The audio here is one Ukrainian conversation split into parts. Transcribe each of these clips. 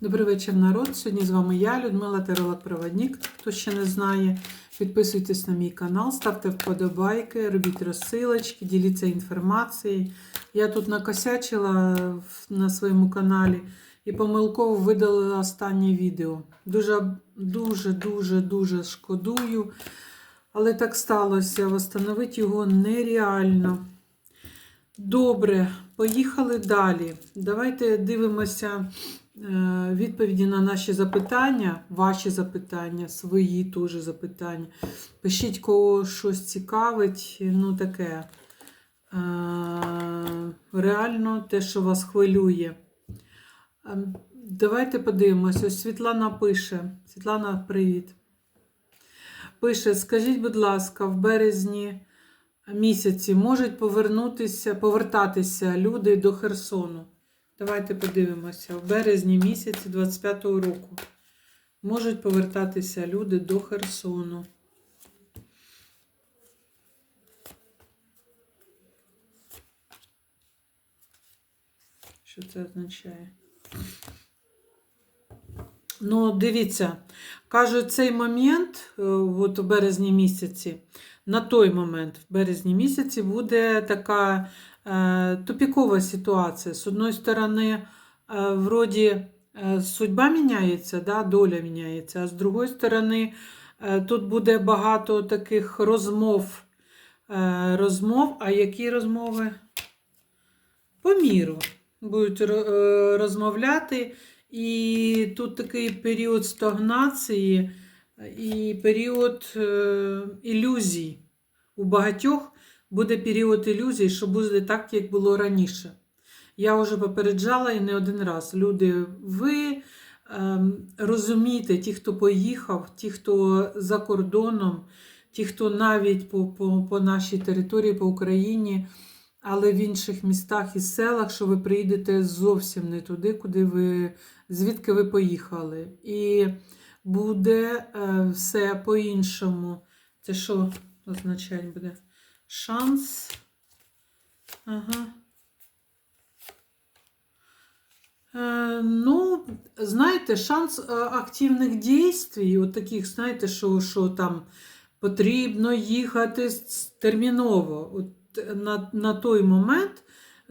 Добрий вечір, народ. Сьогодні з вами я, Людмила Теролог Проводник. Хто ще не знає, підписуйтесь на мій канал, ставте вподобайки, робіть розсилочки, діліться інформацією. Я тут накосячила на своєму каналі і помилково видалила останнє відео. Дуже, дуже, шкодую. Але так сталося. Восстановити його нереально. Добре, поїхали далі. Давайте дивимося відповіді на наші запитання, ваші запитання, свої теж запитання. Пишіть, кого щось цікавить, ну таке. Е, Реально те, що вас хвилює. Е, Давайте подивимося. Ось Світлана пише. Світлана, привіт. Пише: скажіть, будь ласка, в березні місяці можуть повернутися, повертатися люди до Херсону. Давайте подивимося. В березні місяці 25-го року можуть повертатися люди до Херсону. Що це означає? Ну, дивіться, кажуть, цей момент, е, от у березні місяці, на той момент, в березні місяці, буде така е, тупікова ситуація. З одної сторони, е, вроді е, судьба міняється, да, доля міняється, а з другої сторони, е, тут буде багато таких розмов. Розмов, а які розмови? По міру. Будуть розмовляти. І тут такий період стагнації і період ілюзій. У багатьох буде період ілюзій, що буде так, як було раніше. Я вже попереджала і не один раз. Люди, ви ем, розумієте, ті, хто поїхав, ті, хто за кордоном, ті, хто навіть по, по, по нашій території, по Україні, але в інших містах і селах, що ви приїдете зовсім не туди, куди ви, звідки ви поїхали. І буде е, все по-іншому. Це що означає буде? Шанс. Ага. Е, ну, знаєте, шанс е, активних дій, от таких, знаєте, що, що там потрібно їхати терміново. От е, на, на той момент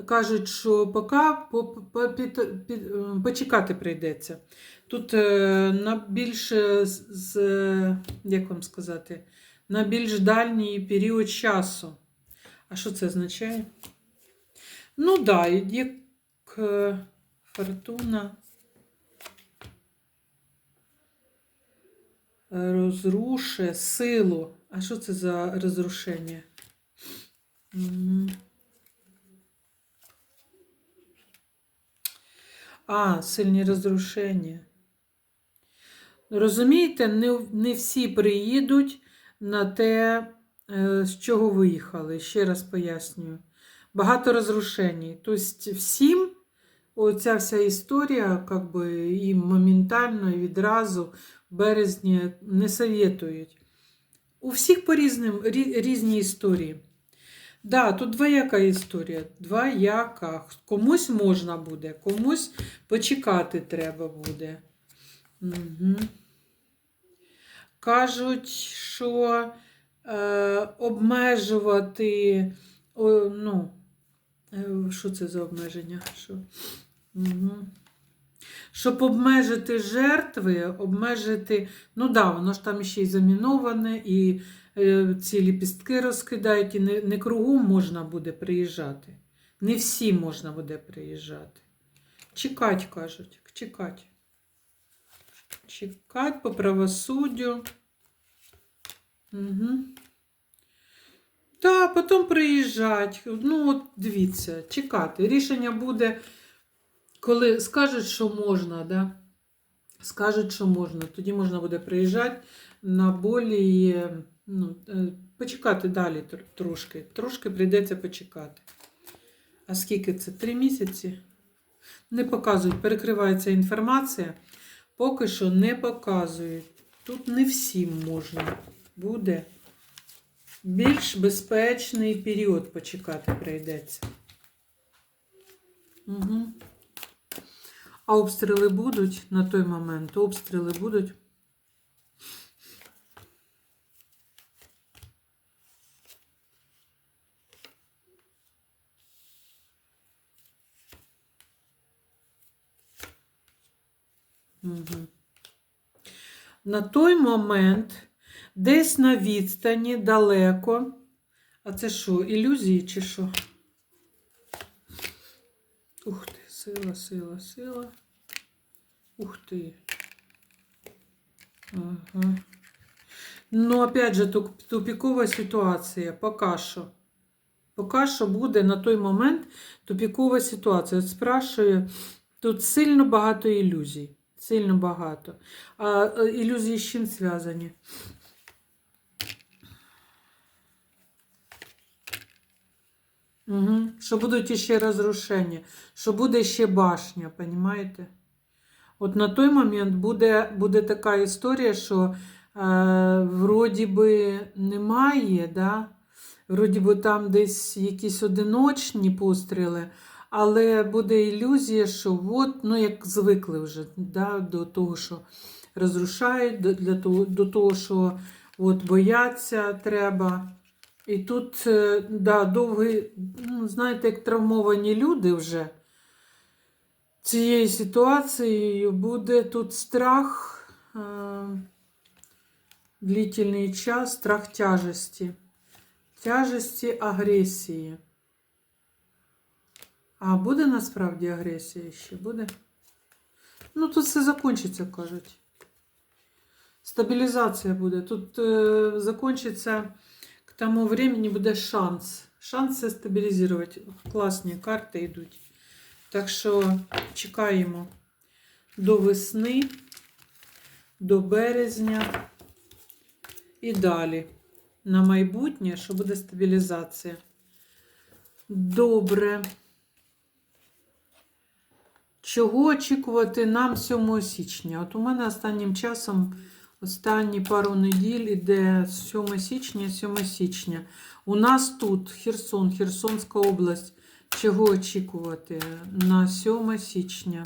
кажуть, що поки по, по, під- під- почекати прийдеться. Тут на більш, е, з- як вам сказати, на більш дальній період часу. А що це означає? Ну да, як е, фортуна. Розруше силу. А що це за розрушення? А, сильні розрушення. Розумієте, не, не всі приїдуть на те, е, з чого виїхали. Ще раз пояснюю. Багато розрушень. Тобто всім оця вся історія, как би, і моментально, і відразу в березні не советують. У всіх по різним, різні історії. Да, тут двояка історія. Двояка. Комусь можна буде, комусь почекати треба буде. Угу. Кажуть, що е, обмежувати, о, ну, е, що це за обмеження? Що? Угу. Щоб обмежити жертви, обмежити, ну да, воно ж там ще й заміноване, і е, ці ліпістки розкидають, і не, не кругом можна буде приїжджати. Не всі можна буде приїжджати. Чекать, кажуть, чекать. Чекать по правосуддю. Угу. Та, потім приїжджать. Ну, от дивіться, чекати. Рішення буде, коли скажуть, що можна, да? скажуть, що можна. Тоді можна буде приїжджати на болі, ну, е, почекати далі трошки. Трошки прийдеться почекати. А скільки це? Три місяці? Не показують, перекривається інформація. Поки що не показують. Тут не всім можна буде. Більш безпечний період почекати прийдеться. Угу. А обстріли будуть на той момент. Обстріли будуть. Угу. На той момент, десь на відстані, далеко. А це що, ілюзії чи що? Ух ти, сила, сила, сила. Ух ти. Ага. Ну, опять же, тупікова ситуація. Поки що. Поки що буде на той момент тупікова ситуація. От спрашую, тут сильно багато ілюзій. Сильно багато. А е, ілюзії з чим зв'язані? Угу. Що будуть іще розрушення, що буде ще башня, понімаєте? От на той момент буде, буде така історія, що е, вроді би немає, да? вроді би там десь якісь одиночні постріли, але буде ілюзія, що от, ну як звикли вже да, до того, що розрушають, до, для того, до того, що от, бояться треба. І тут, е, да, довгий, ну, знаєте, як травмовані люди вже цією ситуацією буде тут страх, е, длительний час, страх тяжесті, тяжесті агресії. А буде насправді агресія ще? Буде? Ну, тут все закінчиться, кажуть. Стабілізація буде. Тут е, закінчиться к тому времени буде шанс. Шанс це стабілізувати. Класні карти йдуть. Так що чекаємо до весни, до березня і далі. На майбутнє, що буде стабілізація. Добре. Чого очікувати нам 7 січня? От у мене останнім часом, останні пару неділь іде 7 січня, 7 січня. У нас тут Херсон, Херсонська область. Чого очікувати на 7 січня?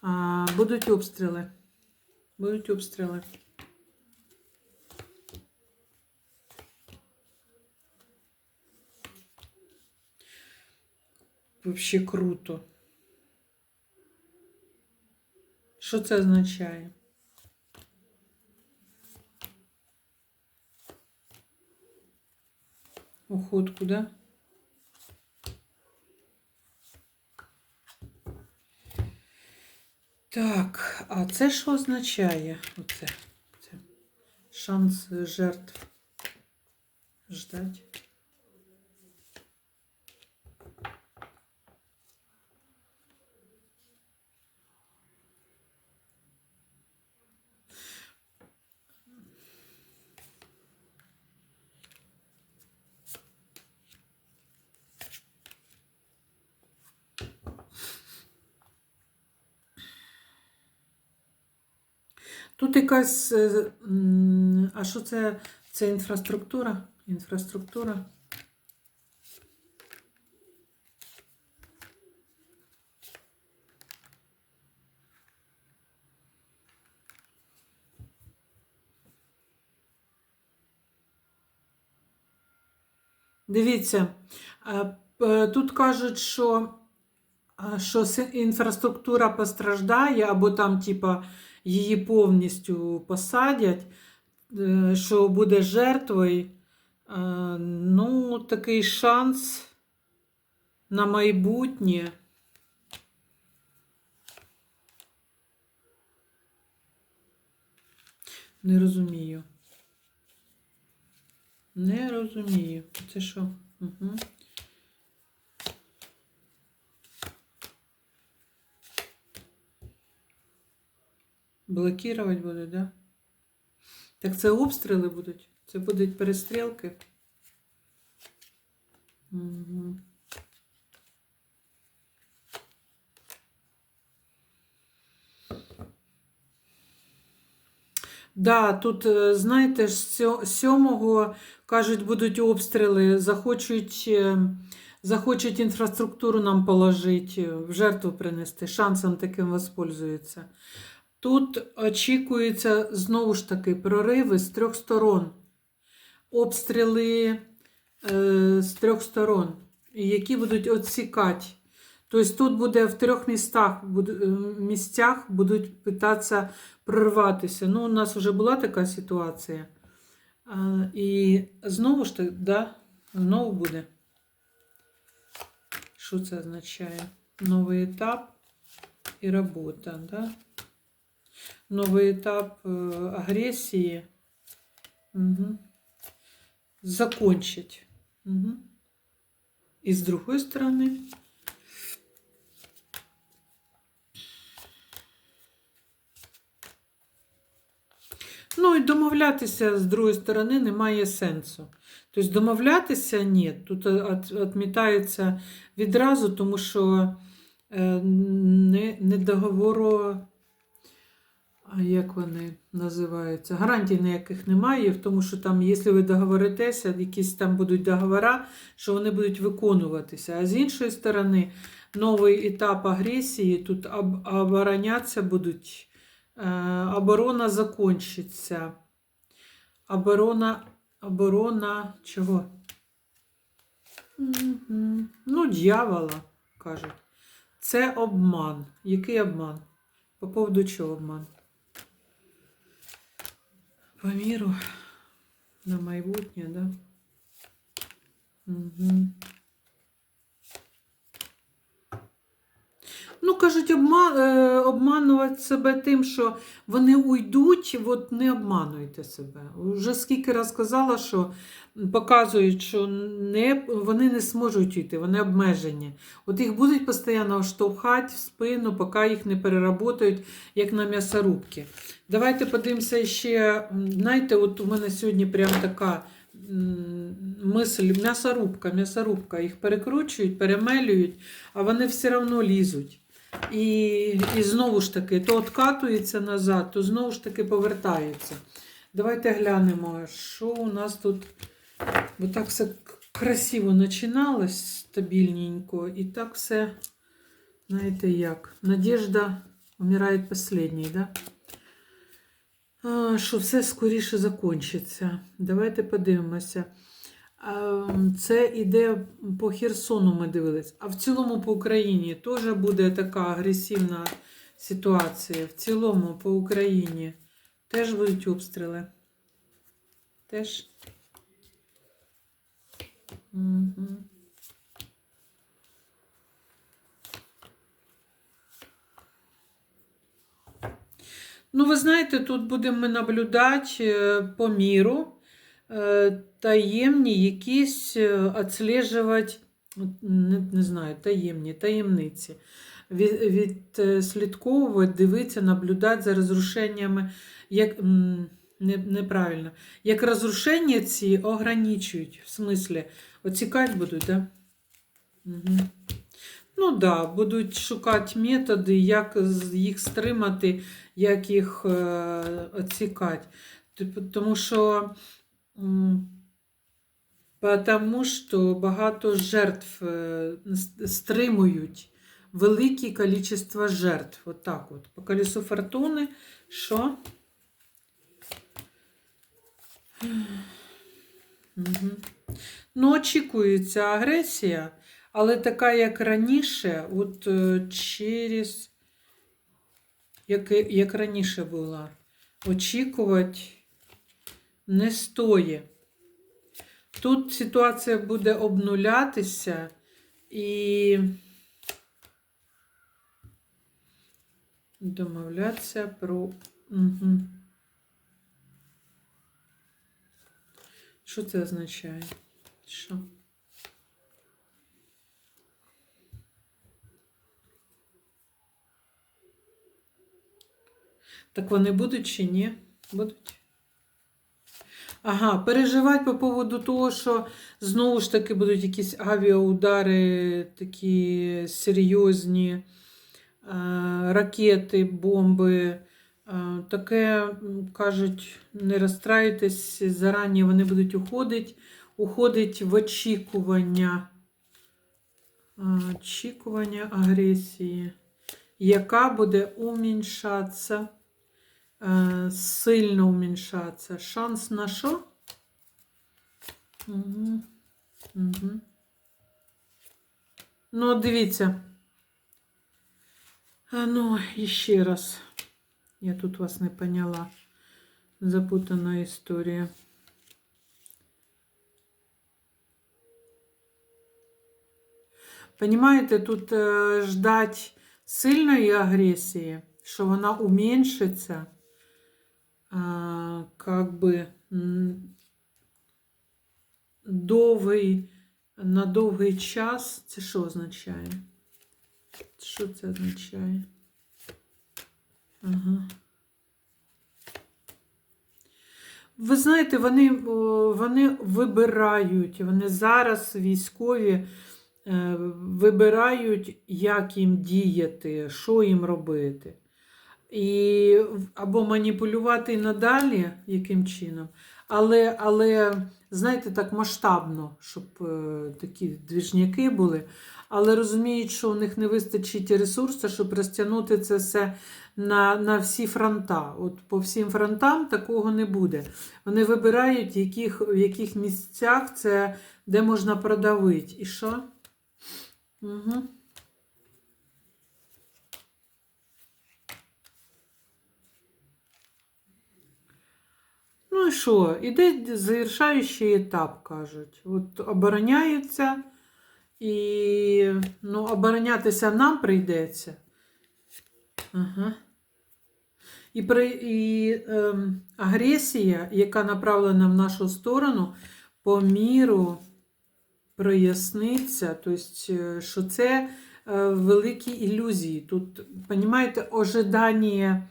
А, будуть обстріли. Будуть обстріли. Вообще круто. Що це означає? Уход куди? Так, а це що означає? Оце, це шанс жертв ждать. Якась. е, А що це? Це інфраструктура? Інфраструктура. Дивіться, е, тут кажуть, що, що інфраструктура постраждає, або там, типа, її повністю посадять, е, що буде жертвою. Е, Ну, такий шанс на майбутнє. Не розумію. Не розумію. Це що? Угу. Блокувати буде, да? Так це обстріли будуть? Це будуть перестрілки? Угу. Да, тут, е, знаєте, сьомого, кажуть, будуть обстріли, захочуть е, захочуть інфраструктуру нам положити, в жертву принести, шансом таким воспользуються. Тут очікується знову ж таки прориви з трьох сторон, обстріли е, з трьох сторон, які будуть відсікати. Тобто тут буде в трьох містах, е, місцях будуть питатися прорватися. Ну, у нас вже була така ситуація. А, і знову ж таки, да, знову буде. Що це означає? Новий етап і робота, да? Новий етап е, агресії. Угу. Закончить. Угу. І з другої сторони. Ну і домовлятися з другої сторони немає сенсу. Тобто домовлятися ні. Тут відмітається відразу, тому що е, не, не договору, як вони називаються? Гарантій ніяких немає, в тому що там, якщо ви договоритеся, якісь там будуть договори, що вони будуть виконуватися. А з іншої сторони, новий етап агресії, тут об, оборонятися будуть. Е, Оборона закончиться. Оборона, оборона чого? Ну, дьявола, кажуть. Це обман. Який обман? По поводу чого обман? По миру на майбутнє, да? Угу. Ну, кажуть, обма... е, обманувати себе тим, що вони уйдуть, от не обмануйте себе. Вже скільки раз казала, що показують, що не... вони не зможуть йти, вони обмежені. От їх будуть постійно штовхати в спину, поки їх не переработають, як на м'ясорубки. Давайте подивимося ще. Знаєте, от у мене сьогодні прям така мисль, м'ясорубка, м'ясорубка. Їх перекручують, перемелюють, а вони все одно лізуть. І, і знову ж таки, то откатується назад, то знову ж таки повертається. Давайте глянемо, що у нас тут. Бо так все красиво починалось стабільненько, і так все, знаєте як, надежда вмирає последній, да? А, що все скоріше закінчиться. Давайте подивимося. А, Це іде по Херсону, ми дивились. А в цілому по Україні теж буде така агресивна ситуація. В цілому по Україні теж будуть обстріли. Теж. Угу. Ну, ви знаєте, тут будемо ми наблюдати е, по міру таємні якісь е, відслежувати, не, не знаю, таємні, таємниці. Від, відслідковувати, дивитися, наблюдати за розрушеннями. Як, не, неправильно. Як розрушення ці ограничують, в смислі, оцікати будуть. Да? Угу. Ну так, да, будуть шукати методи, як їх стримати, як їх е. Типу, Тому що, м, потому що багато жертв е, стримують велике кількість жертв. От от. По колесу фортуни, що? Угу. Ну, очікується агресія, але така, як раніше, от е, через, як, як раніше була, очікувати не стоїть. Тут ситуація буде обнулятися і домовлятися про. Угу. Що це означає? Що? Так вони будуть чи ні? Будуть. Ага, переживати по поводу того, що знову ж таки будуть якісь авіаудари такі серйозні, е, ракети, бомби. Е, Таке кажуть, не розстраюйтесь, зарані вони будуть уходити, уходить в очікування. Очікування агресії, яка буде уміншатися, е, сильно уміншатися. Шанс на що? Угу. Угу. Ну, дивіться. Ну, іще раз. Я тут вас не поняла. Запутана історія. Понимаєте, тут е, ждать сильної агресії, що вона уменьшиться, как м, довгий, на довгий час. Це що означає? Що це означає? Ага. Ви знаєте, вони, вони вибирають, вони зараз військові е, вибирають, як їм діяти, що їм робити. І або маніпулювати і надалі, яким чином, але, але знаєте, так масштабно, щоб е, такі двіжняки були. Але розуміють, що у них не вистачить ресурсу, щоб розтягнути це все на, на всі фронта. От по всім фронтам такого не буде. Вони вибирають, яких, в яких місцях це де можна продавити. І що? Угу. Що? Іде завершаючий етап, кажуть. От обороняються, і ну, оборонятися нам прийдеться. Ага. І, при, і ем, агресія, яка направлена в нашу сторону, по міру проясниться, тобто, е, що це е, великі ілюзії. Тут, розумієте, ожидання,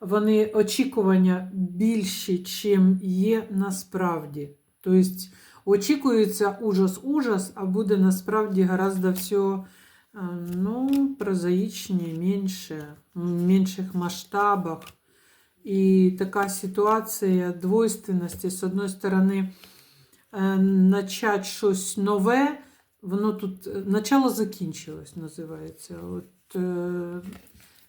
вони очікування більші, чим є насправді. Тобто очікується ужас-ужас, а буде насправді гораздо все е, ну, прозаїчніше, менше, в менших масштабах. І така ситуація двойственності, з одної сторони, е, начать щось нове, воно тут е, начало закінчилось, називається. От, е,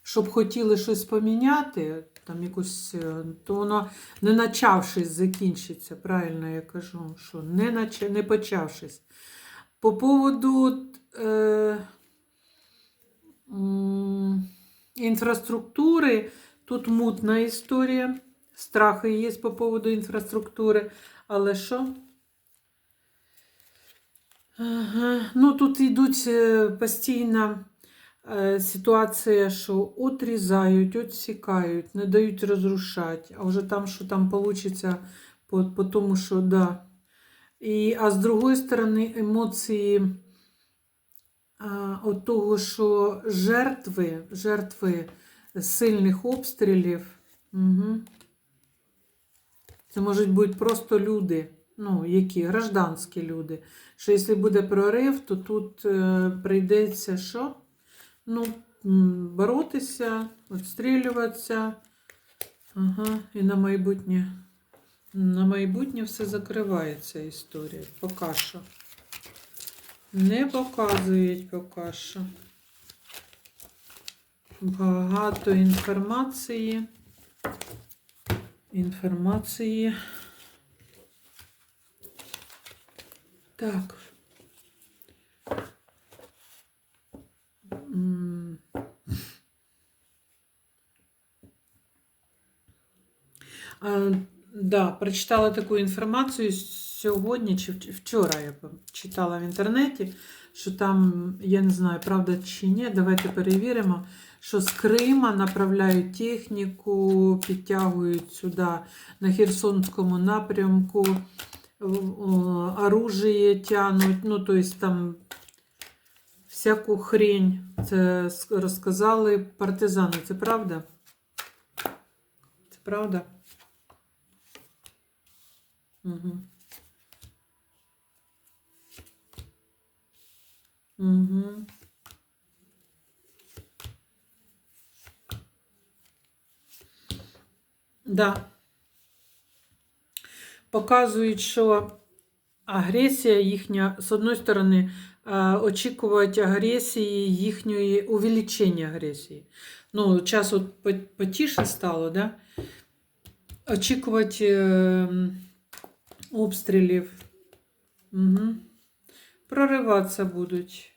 щоб хотіли щось поміняти, там якусь, е, то воно не начавшись закінчиться. Правильно я кажу, що не, нач... не почавшись. По поводу е, інфраструктури, тут мутна історія. Страхи є по поводу інфраструктури. Але що? Ага. Ну, тут йдуть е, постійно ситуація, що отрізають, отсікають, не дають розрушати, а вже там, що там вийде, по, по тому, що да. І, а з другої сторони, емоції а, от того, що жертви, жертви сильних обстрілів, угу. це можуть бути просто люди, ну, які гражданські люди. Що якщо буде прорив, то тут е, прийдеться що? Ну, боротися, відстрілюватися. Ага, і на майбутнє. На майбутнє все закривається історія. Поки що. Не показують поки що. Багато інформації. Інформації. Так. Да, прочитала таку інформацію сьогодні чи вчора я читала в інтернеті, що там, я не знаю, правда чи ні, давайте перевіримо, що з Крима направляють техніку, підтягують сюди на Херсонському напрямку, оружие тянуть, ну, то есть там всяку хрень. Це розказали партизани. Це правда? Це правда? Угу. Угу. Да. Показують, що агресія їхня, з одної сторони, е, очікувати агресії їхньої увеличення агресії. Ну, час от по- потіше стало, да? очікувати е, обстрілів. Угу. Прориватися будуть.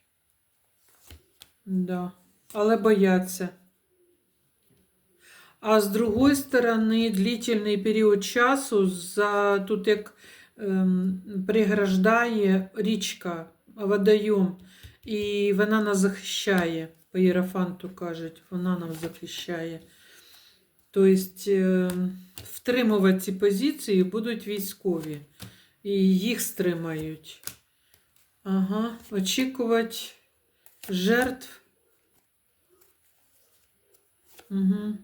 Да. Але бояться. А з другої сторони, длительний період часу за тут як ем, преграждає річка, водойом, і вона нас захищає. По Єрофанту кажуть, вона нам захищає. Тобто ем, втримувати ці позиції будуть військові. І їх стримають. Ага, очікувати жертв. Угу.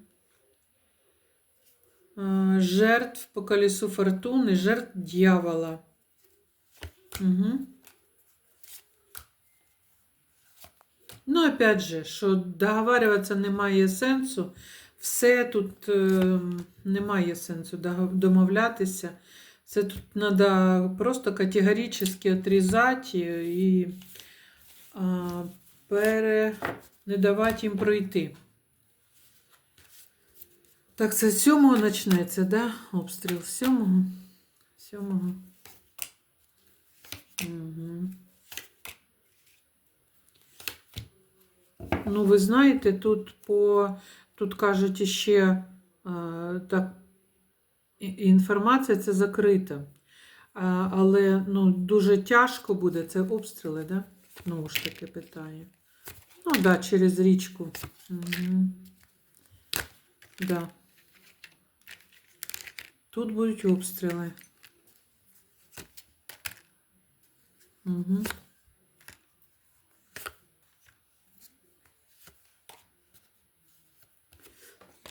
Жертв по колесу фортуни, жертв дьявола. Угу. Ну, опять же, що договарюватися немає сенсу. Все тут е, немає сенсу домовлятися. Це тут треба просто категорично відрізати і а, пере... не давати їм пройти. Так, це з сьомого почнеться, да? Обстріл з сьомого. Сьомого. Угу. Ну, ви знаєте, тут по тут кажуть ще е, так, інформація це закрита. Але ну, дуже тяжко буде це обстріли, да? Знову ж таки питає. Ну, так, да, через річку. Угу. Да. Тут будуть обстріли. Угу.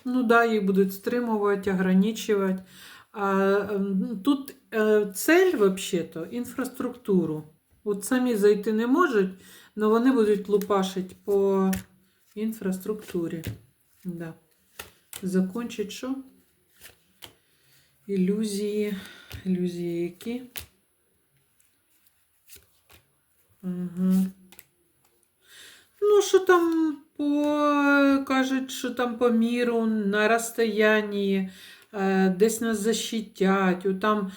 Ну да, їх будуть стримувати, ограничувати. А, ем, тут е, цель, взагалі-то, інфраструктуру. От самі зайти не можуть, але вони будуть лупашити по інфраструктурі. Да. Закончить що? Ілюзії. Ілюзії які? Угу. Ну, що там по кажуть, що там по міру на розстоянні, е, десь нас защитять. Там,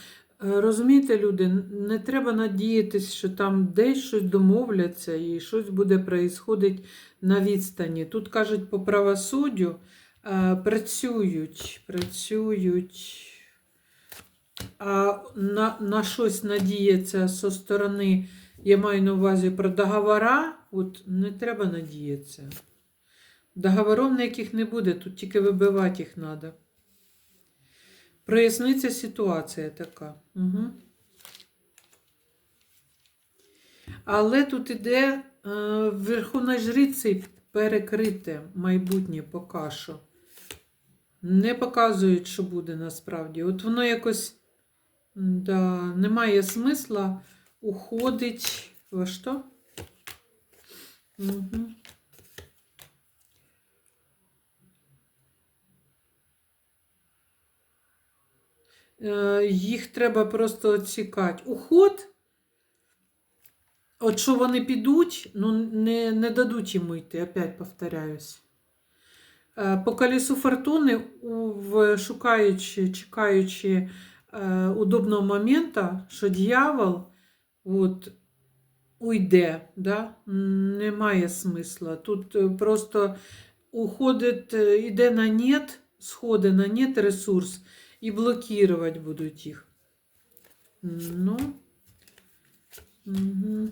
е, розумієте, люди, не треба надіятися, що там десь щось домовляться і щось буде происходити на відстані. Тут кажуть по правосуддю, е, працюють, працюють. А на, на щось надіятися зі сторони, я маю на увазі про договора, от не треба надіятися. Договорів ніяких не буде, тут тільки вибивати їх треба. Проясниться ситуація така. Угу. Але тут іде е, Верховної Жриці перекрите майбутнє поки що. Не показують, що буде насправді. От воно якось да, немає смисла уходить во що? Угу. Їх треба просто оцікати. Уход, от що вони підуть, ну не, не дадуть йому йти, опять повторяюсь. Е, По колесу фортуни, шукаючи, чекаючи е, удобного моменту, що дьявол от, уйде, да? немає смисла. Тут е, просто уходить, е, іде на нет, сходить на нет ресурс і блокувати будуть їх. Ну. Угу.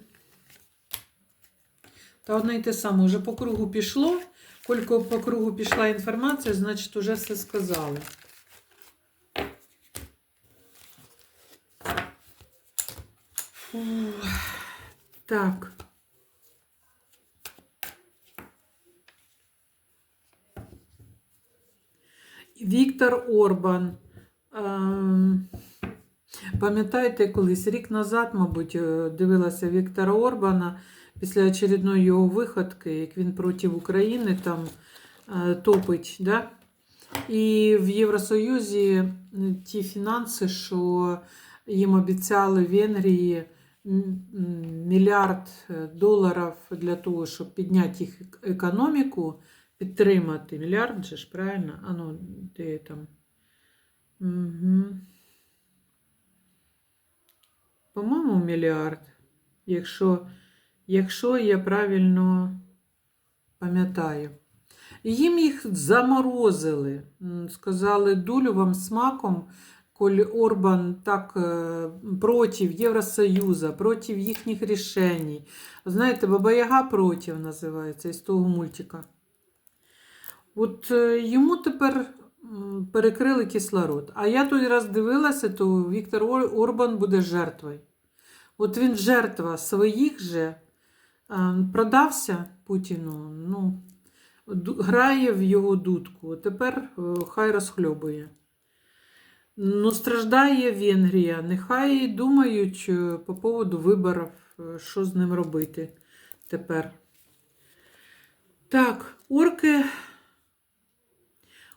Та одне й те саме, вже по кругу пішло. Кілько по кругу пішла інформація, значить, вже все сказали. Фу. Так. Віктор Орбан. Пам'ятаєте, колись рік назад, мабуть, е, дивилася Віктора Орбана після очередної його виходки, як він проти України там е, топить. Да? І в Євросоюзі ті фінанси, що їм обіцяли Венгрії, м, м, мільярд е, доларів для того, щоб підняти їх економіку, підтримати. Мільярд же ж, правильно? А ну, де там? Угу. По-моєму, мільярд. Якщо, якщо я правильно пам'ятаю. Їм їх заморозили. Сказали, дулю вам смаком, коли Орбан так е, проти Євросоюзу, проти їхніх рішень. Знаєте, Баба Яга називається із того мультика. От йому тепер перекрили кислород. А я той раз дивилася, то Віктор Орбан буде жертвою. От він жертва своїх же продався Путіну. Ну, грає в його дудку. Тепер е, хай розхльобує. Ну, страждає Венгрія. Нехай думають е, по поводу виборів, е, що з ним робити тепер. Так, орки.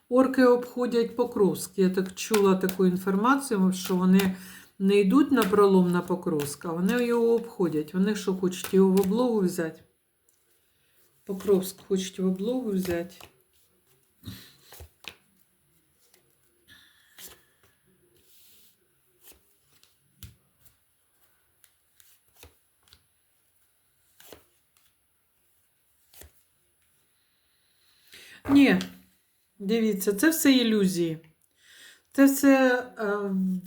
Орки обходять Покровськ. Я так чула таку інформацію, що вони не йдуть на пролом на Покровськ, а вони його обходять. Вони що хочуть його в облогу взяти? Покровськ хочуть в облогу взяти. Ні, дивіться, це все ілюзії. Це все е,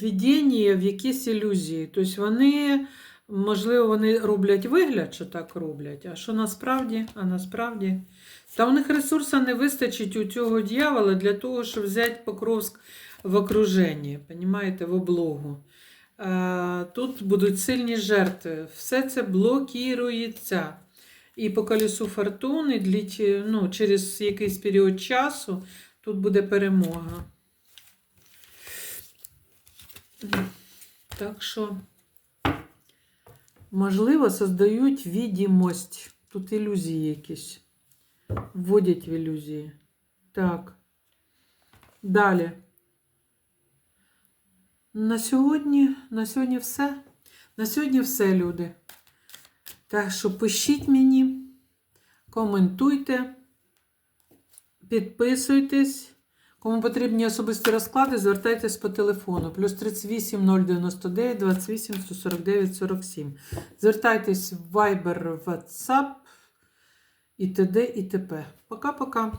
введення в якісь ілюзії. Тобто вони, можливо, вони роблять вигляд, що так роблять, а що насправді, а насправді. Та у них ресурсу не вистачить у цього дьявола для того, щоб взяти Покровськ в окруженні, понімаєте, в облогу. Е, Тут будуть сильні жертви. Все це блокірується. І по колесу фортуни для, ну, через якийсь період часу тут буде перемога. Так що, можливо, создають відімость. Тут ілюзії якісь. Вводять в ілюзії. Так. Далі. На сьогодні, на сьогодні все. На сьогодні все, люди. Так що пишіть мені, коментуйте, підписуйтесь. Кому потрібні особисті розклади, звертайтесь по телефону. Плюс 38 099 28 149 47. Звертайтесь в Viber, WhatsApp і т.д. і т.п. Пока-пока.